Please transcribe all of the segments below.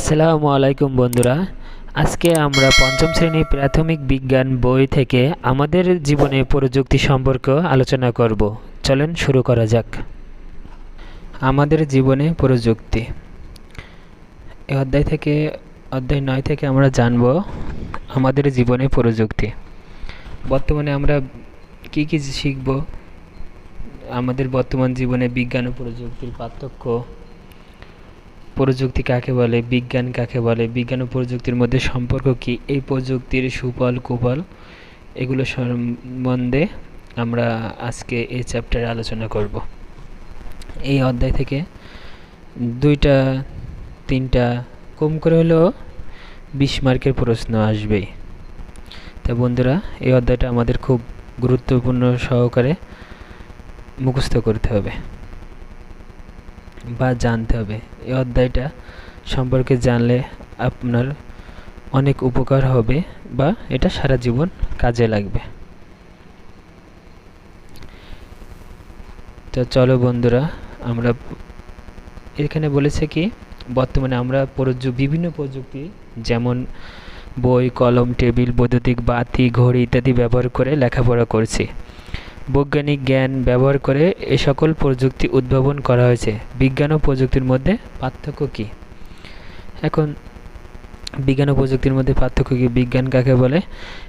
আসসালামু আলাইকুম বন্ধুরা। আজকে আমরা পঞ্চম শ্রেণি প্রাথমিক বিজ্ঞান বই থেকে আমাদের জীবনে প্রযুক্তি সম্পর্ক আলোচনা করব। চলেন শুরু করা যাক। আমাদের জীবনে প্রযুক্তি। এই অধ্যায় থেকে, অধ্যায় নয় থেকে আমরা জানব আমাদের জীবনে প্রযুক্তি। বর্তমানে আমরা কি কি শিখব? আমাদের বর্তমান জীবনে বিজ্ঞান ও প্রযুক্তির পার্থক্য প্রযুক্তি কাকে বলে, বিজ্ঞান কাকে বলে, বিজ্ঞান ও প্রযুক্তির মধ্যে সম্পর্ক কি? এই প্রযুক্তির সুফল, কুফল এগুলো সম্বন্ধে আমরা আজকে এই চ্যাপ্টারে আলোচনা করব। এই অধ্যায় থেকে দুইটা, তিনটা, কম করে হলেও বিশ মার্কের প্রশ্ন আসবেই। তা বন্ধুরা, এই অধ্যায়টা আমাদের খুব গুরুত্বপূর্ণ সহকারে মুখস্থ করতে হবে। বা জানতে হবে। এই অধ্যায়টা সম্পর্কে জানলে আপনার অনেক উপকার হবে বা এটা সারা জীবন কাজে লাগবে। তো চলো বন্ধুরা, আমরা এখানে বলেছে কি, বর্তমানে আমরা প্রযু, বিভিন্ন প্রযুক্তি যেমন বই, কলম, টেবিল, বৈদ্যুতিক বাতি, ঘড়ি ইত্যাদি ব্যবহার করে লেখাপড়া করছি। বৈজ্ঞানিক জ্ঞান ব্যবহার করে এ সকল প্রযুক্তি উদ্ভাবন করা হয়েছে। বিজ্ঞান ও প্রযুক্তির মধ্যে পার্থক্য কী? এখন, বিজ্ঞান ও প্রযুক্তির মধ্যে পার্থক্য কী? বিজ্ঞান কাকে বলে?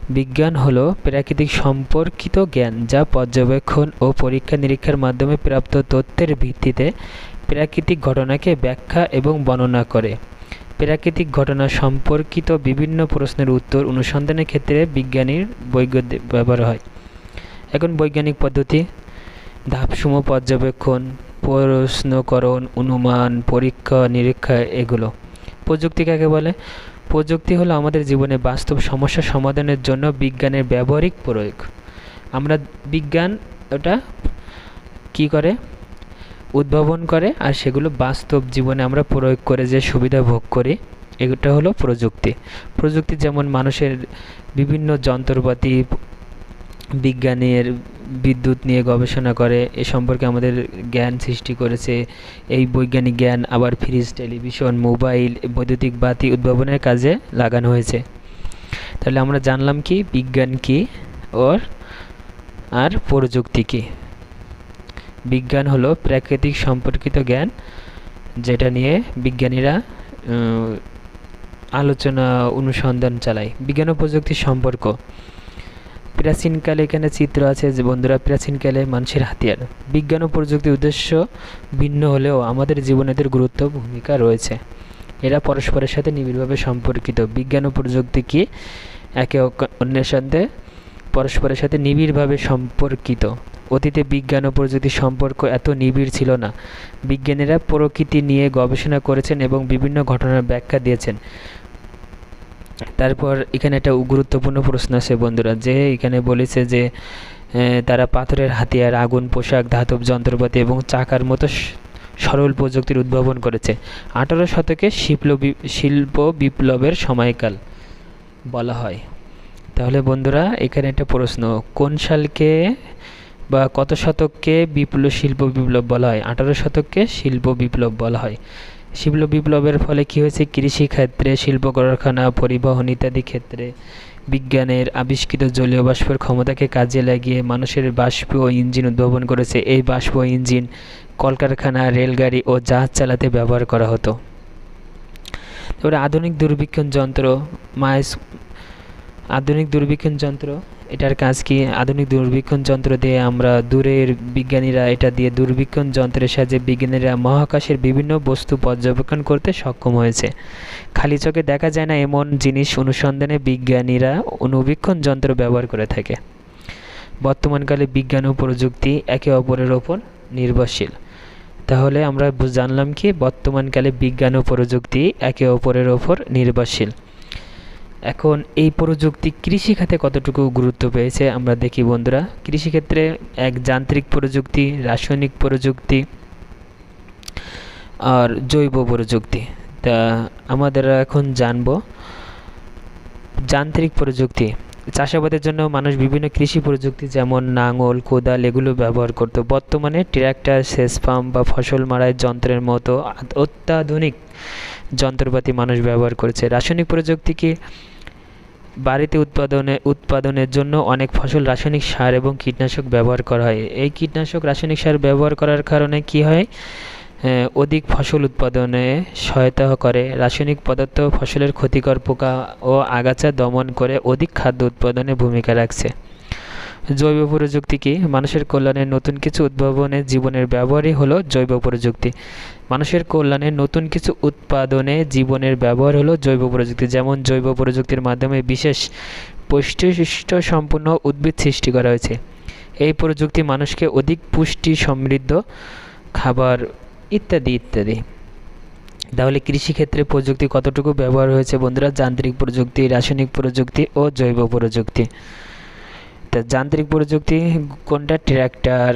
বিজ্ঞান হলো প্রাকৃতিক সম্পর্কিত জ্ঞান যা পর্যবেক্ষণ ও পরীক্ষা নিরীক্ষার মাধ্যমে প্রাপ্ত তথ্যের ভিত্তিতে প্রাকৃতিক ঘটনাকে ব্যাখ্যা এবং বর্ণনা করে। প্রাকৃতিক ঘটনা সম্পর্কিত বিভিন্ন প্রশ্নের উত্তর অনুসন্ধানের ক্ষেত্রে বিজ্ঞানীর বৈজ্ঞানিক ব্যবহার হয়। এখন বৈজ্ঞানিক পদ্ধতি, ধাপসমূহ পর্যবেক্ষণ, প্রশ্নকরণ, অনুমান, পরীক্ষা, নিরীক্ষা, এগুলো। প্রযুক্তি কাকে বলে? প্রযুক্তি হলো আমাদের জীবনে বাস্তব সমস্যা সমাধানের জন্য বিজ্ঞানের ব্যবহারিক প্রয়োগ। আমরা বিজ্ঞান ওটা কি করে? উদ্ভাবন করে আর সেগুলো বাস্তব জীবনে আমরা প্রয়োগ করে যে সুবিধা ভোগ করি, এটা হলো প্রযুক্তি। প্রযুক্তি যেমন মানুষের বিভিন্ন যন্ত্রপাতি বিজ্ঞানের বিদ্যুৎ নিয়ে গবেষণা করে, এ সম্পর্কে আমাদের জ্ঞান সৃষ্টি করেছে। এই বৈজ্ঞানিক জ্ঞান আবার ফ্রিজ, টেলিভিশন, মোবাইল, বৈদ্যুতিক বাতি উদ্ভাবনের কাজে লাগানো হয়েছে। তাহলে আমরা জানলাম কি, বিজ্ঞান কি, ওর, আর প্রযুক্তি কী? বিজ্ঞান হলো প্রাকৃতিক সম্পর্কিত জ্ঞান, যেটা নিয়ে বিজ্ঞানীরা আলোচনা, অনুসন্ধান চালায়। বিজ্ঞান ও প্রযুক্তির সম্পর্ক। প্রাচীনকালে এখানে চিত্র আছে যে বন্ধুরা প্রাচীনকালে মানুষের হাতিয়ার। বিজ্ঞান ও প্রযুক্তির উদ্দেশ্য ভিন্ন হলেও আমাদের জীবনে এদের গুরুত্ব ভূমিকা রয়েছে। এরা পরস্পরের সাথে নিবিড়ভাবে সম্পর্কিত। বিজ্ঞান ও প্রযুক্তি কি একে অন্যের সাথে পরস্পরের সাথে নিবিড়ভাবে সম্পর্কিত? অতীতে বিজ্ঞান ও প্রযুক্তির সম্পর্ক এত নিবিড় ছিল না। বিজ্ঞানীরা প্রকৃতি নিয়ে গবেষণা করেছেন এবং বিভিন্ন ঘটনার ব্যাখ্যা দিয়েছেন। তারপর এখানে একটা গুরুত্বপূর্ণ প্রশ্ন আছে বন্ধুরা, যে এখানে বলেছে যে তারা পাথরের হাতিয়ার, আগুন, পোশাক, ধাতব যন্ত্রপাতি এবং চাকার মতো সরল প্রযুক্তির উদ্ভাবন করেছে। আঠারো শতকে শিল্প শিল্প বিপ্লবের সময়কাল বলা হয়। তাহলে বন্ধুরা, এখানে একটা প্রশ্ন, কোন সালকে বা কত শতককে বিপ্লব শিল্প বিপ্লব বলা হয়? আঠারো শতককে শিল্প বিপ্লব বলা হয়। শিল্প বিপ্লবের ফলে কী হয়েছে? কৃষিক্ষেত্রে শিল্প কারখানা পরিবহন ইত্যাদি ক্ষেত্রে বিজ্ঞানের আবিষ্কৃত জলীয় বাষ্পের ক্ষমতাকে কাজে লাগিয়ে মানুষের বাষ্প ইঞ্জিন উদ্ভাবন করেছে। এই বাষ্প ইঞ্জিন কলকারখানা, রেলগাড়ি ও জাহাজ চালাতে ব্যবহার করা হতো। তারপরে আধুনিক দূরবীক্ষণ যন্ত্র, মাইস, আধুনিক দূরবীক্ষণ যন্ত্র এটার কাজ কি? আধুনিক দূরবীক্ষণ যন্ত্র দিয়ে আমরা দূরের বিজ্ঞানীরা এটা দিয়ে দূরবীক্ষণ যন্ত্রের সাহায্যে বিজ্ঞানীরা মহাকাশের বিভিন্ন বস্তু পর্যবেক্ষণ করতে সক্ষম হয়েছে। খালি চোখে দেখা যায় না এমন জিনিস অনুসন্ধানে বিজ্ঞানীরা অনুবীক্ষণ যন্ত্র ব্যবহার করে থাকে। বর্তমানকালে বিজ্ঞান ও প্রযুক্তি একে অপরের ওপর নির্ভরশীল। তাহলে আমরা জানলাম কি, বর্তমানকালে বিজ্ঞান ও প্রযুক্তি একে অপরের ওপর নির্ভরশীল। এখন এই প্রযুক্তি কৃষিখাতে কতটুকু গুরুত্ব পেয়েছে আমরা দেখি, বন্ধুরা। কৃষিক্ষেত্রে এক যান্ত্রিক প্রযুক্তি, রাসায়নিক প্রযুক্তি আর জৈব প্রযুক্তি। তা আমাদের এখন জানব যান্ত্রিক প্রযুক্তি। চাষাবাদের জন্য মানুষ বিভিন্ন কৃষি প্রযুক্তি যেমন নাঙল, কোদাল এগুলো ব্যবহার করত। বর্তমানে ট্র্যাক্টর, সেচ পাম্প বা ফসল মারাই যন্ত্রের মতো অত্যাধুনিক যন্ত্রপাতি মানুষ ব্যবহার করছে। রাসায়নিক প্রযুক্তি কি বাড়িতে উৎপাদনে, উৎপাদনের জন্য অনেক ফসল রাসায়নিক সার এবং কীটনাশক ব্যবহার করা হয়। এই কীটনাশক রাসায়নিক সার ব্যবহার করার কারণে কি হয়? অধিক ফসল উৎপাদনে সহায়তা করে। রাসায়নিক পদার্থ ফসলের ক্ষতিকর পোকা ও আগাছা দমন করে অধিক খাদ্য উৎপাদনে ভূমিকা রাখছে। জৈব প্রযুক্তি কি? মানুষের কল্যাণে নতুন কিছু উদ্ভাবনে জীবনের ব্যবহারই হলো জৈব প্রযুক্তি। মানুষের কল্যাণে নতুন কিছু উৎপাদনে জীবনের ব্যবহার হলো জৈব প্রযুক্তি। যেমন জৈব প্রযুক্তির মাধ্যমে বিশেষ পুষ্টিশিষ্ট সম্পূর্ণ উদ্ভিদ সৃষ্টি করা হয়েছে। এই প্রযুক্তি মানুষকে অধিক পুষ্টি সমৃদ্ধ খাবার ইত্যাদি ইত্যাদি। তাহলে কৃষিক্ষেত্রে প্রযুক্তি কতটুকু ব্যবহার হয়েছে বন্ধুরা? যান্ত্রিক প্রযুক্তি, রাসায়নিক প্রযুক্তি ও জৈব প্রযুক্তি। তা যান্ত্রিক প্রযুক্তি, কোনটা? ট্র্যাক্টর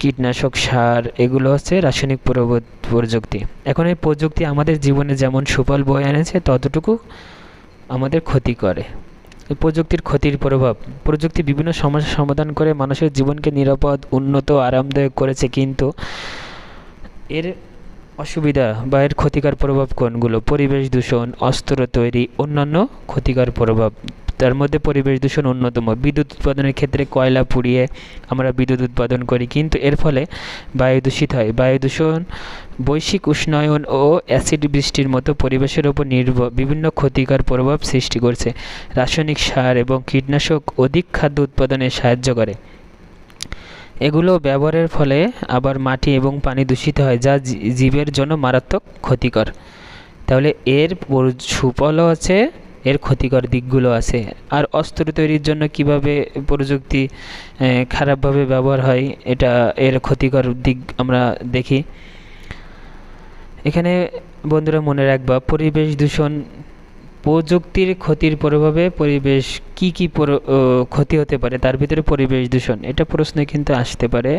কীটনাশক সার, এগুলো হচ্ছে রাসায়নিক প্রযুক্তি। এখন এই প্রযুক্তি আমাদের জীবনে যেমন সুফল বয়ে এনেছে, ততটুকু আমাদের ক্ষতি করে। প্রযুক্তির ক্ষতির প্রভাব, প্রযুক্তি বিভিন্ন সমস্যা সমাধান করে মানুষের জীবনকে নিরাপদ, উন্নত, আরামদায়ক করেছে, কিন্তু এর অসুবিধা বা এর ক্ষতিকর প্রভাব কোনগুলো? পরিবেশ দূষণ, অস্ত্র তৈরি, অন্যান্য ক্ষতিকর প্রভাব। তার মধ্যে পরিবেশ দূষণ অন্যতম। বিদ্যুৎ উৎপাদনের ক্ষেত্রে কয়লা পুড়িয়ে আমরা বিদ্যুৎ উৎপাদন করি, কিন্তু এর ফলে বায়ু দূষিত হয়। বায়ু দূষণ, বৈশ্বিক উষ্ণায়ন ও অ্যাসিড বৃষ্টির মতো পরিবেশের ওপর নির্ভর বিভিন্ন ক্ষতিকর প্রভাব সৃষ্টি করছে। রাসায়নিক সার এবং কীটনাশক অধিক খাদ্য উৎপাদনে সাহায্য করে। এগুলো ব্যবহারের ফলে আবার মাটি এবং পানি দূষিত হয়, যা জীবের জন্য মারাত্মক ক্ষতিকর। তাহলে এর সুফলও আছে এর ক্ষতিকর দিকগুলো আছে। আর অস্ত্র তৈরির জন্য কীভাবে প্রযুক্তি খারাপভাবে ব্যবহার হয়, এটা এর ক্ষতিকর দিক আমরা দেখি। এখানে বন্ধুরা মনে রাখবা, পরিবেশ দূষণ প্রযুক্তির ক্ষতির প্রভাবে পরিবেশ কি কি ক্ষতি হতে পারে, তার ভিতরে পরিবেশ দূষণ, এটা প্রশ্নে কিন্তু আসতে পারে।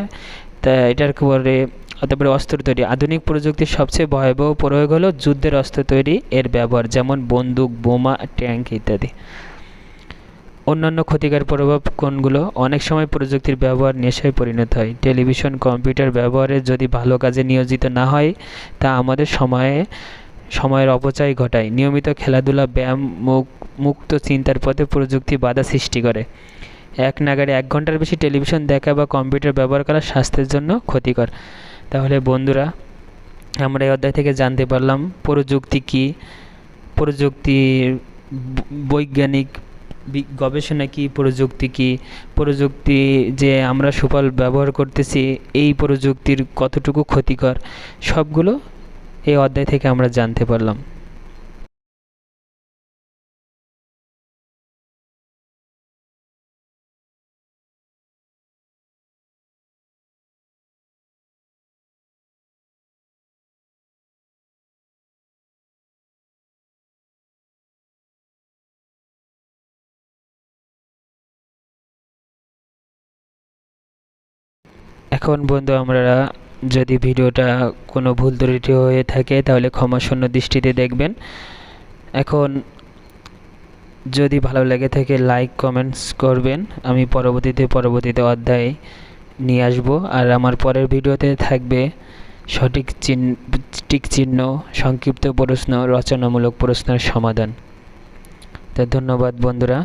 তা এটার পরে তারপরে অস্ত্র তৈরি। আধুনিক প্রযুক্তির সবচেয়ে ভয়াবহ প্রয়োগ হলো যুদ্ধের অস্ত্র তৈরি, এর ব্যবহার, যেমন বন্দুক, বোমা, ট্যাঙ্ক ইত্যাদি। অন্যান্য ক্ষতিকর প্রভাব কোনগুলো? অনেক সময় প্রযুক্তির ব্যবহার নেশায় পরিণত হয়। টেলিভিশন, কম্পিউটার ব্যবহারে যদি ভালো কাজে নিয়োজিত না হয়, তা আমাদের সময়ে, সময়ের অপচয় ঘটায়। নিয়মিত খেলাধুলা, ব্যায়াম মুক্ত চিন্তার পথে প্রযুক্তি বাধা সৃষ্টি করে। এক নাগারে এক ঘণ্টার বেশি টেলিভিশন দেখা বা কম্পিউটার ব্যবহার করা স্বাস্থ্যের জন্য ক্ষতিকর। তাহলে বন্ধুরা, আমরা এই অধ্যায় থেকে জানতে পারলাম প্রযুক্তি কী? প্রযুক্তির বৈজ্ঞানিক গবেষণা কী? প্রযুক্তি কী? প্রযুক্তি যে আমরা সুফল ব্যবহার করতেছি, এই প্রযুক্তির কতটুকু ক্ষতিকর? সবগুলো এই অধ্যায় থেকে আমরা জানতে পারলাম। এখন বন্ধু আমরা যদি ভিডিওটা কোনো ভুল ত্রুটি হয়ে থাকে, তাহলে ক্ষমাশূন্য দৃষ্টিতে দেখবেন। এখন যদি ভালো লেগে থাকে লাইক কমেন্টস করবেন। আমি পরবর্তীতে পরবর্তীতে অধ্যায় নিয়ে আসব। আর আমার পরের ভিডিওতে থাকবে সঠিক চিহ্ন টিক চিহ্ন, সংক্ষিপ্ত প্রশ্ন, রচনামূলক প্রশ্নের সমাধান। তা ধন্যবাদ বন্ধুরা।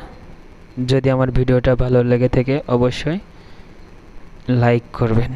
যদি আমার ভিডিওটা ভালো লেগে থাকে, অবশ্যই লাইক করবেন।